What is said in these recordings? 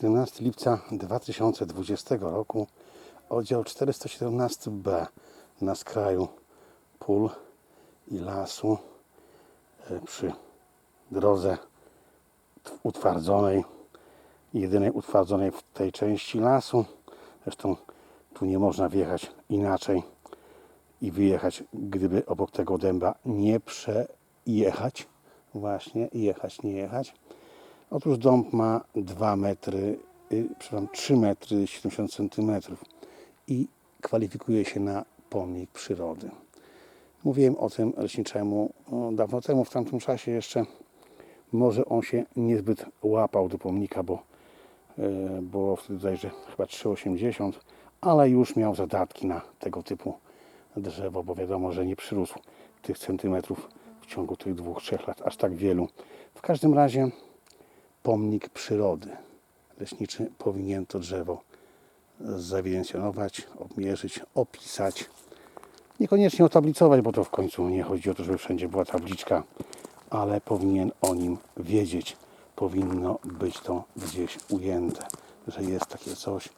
17 lipca 2020 roku, oddział 417b na skraju pól i lasu e, przy drodze utwardzonej, jedynej utwardzonej w tej części lasu. Zresztą tu nie można wjechać inaczej i wyjechać, gdyby obok tego dęba nie przejechać. Właśnie, jechać, nie jechać. Otóż dąb ma 2 metry, y, przepraszam, 3 metry 70 centymetrów i kwalifikuje się na pomnik przyrody. Mówiłem o tym leśniczemu o, dawno temu, w tamtym czasie jeszcze. Może on się niezbyt łapał do pomnika, bo e, było wtedy bodajże chyba 3,80, ale już miał zadatki na tego typu drzewo, bo wiadomo, że nie przyrósł tych centymetrów w ciągu tych dwóch, trzech lat, aż tak wielu. W każdym razie pomnik przyrody. Leśniczy powinien to drzewo zawidencjonować, obmierzyć, opisać. Niekoniecznie otablicować, bo to w końcu nie chodzi o to, żeby wszędzie była tabliczka, ale powinien o nim wiedzieć. Powinno być to gdzieś ujęte, że jest takie coś,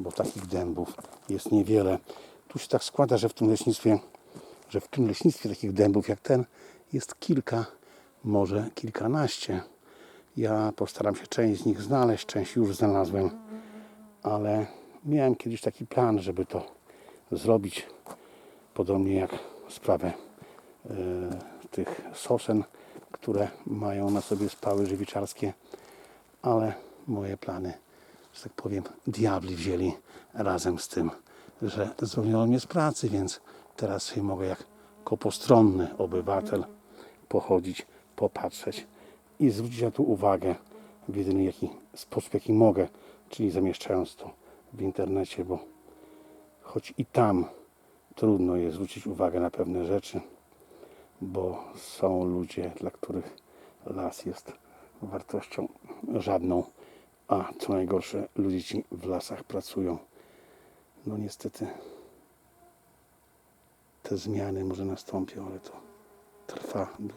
bo takich dębów jest niewiele. Tu się tak składa, że w tym leśnictwie, że w tym leśnictwie takich dębów jak ten jest kilka, może kilkanaście. Ja postaram się część z nich znaleźć, część już znalazłem, ale miałem kiedyś taki plan, żeby to zrobić, podobnie jak sprawę e, tych sosen, które mają na sobie spały żywiczarskie, ale moje plany, że tak powiem, diabli wzięli razem z tym, że zwolniono mnie z pracy, więc teraz mogę jak kopostronny obywatel pochodzić, popatrzeć i zwrócić na to uwagę w jedyny jaki sposób, jaki mogę, czyli zamieszczając to w internecie, bo choć i tam trudno jest zwrócić uwagę na pewne rzeczy, bo są ludzie, dla których las jest wartością żadną, a co najgorsze, ludzie ci w lasach pracują. No niestety te zmiany może nastąpią, ale to trwa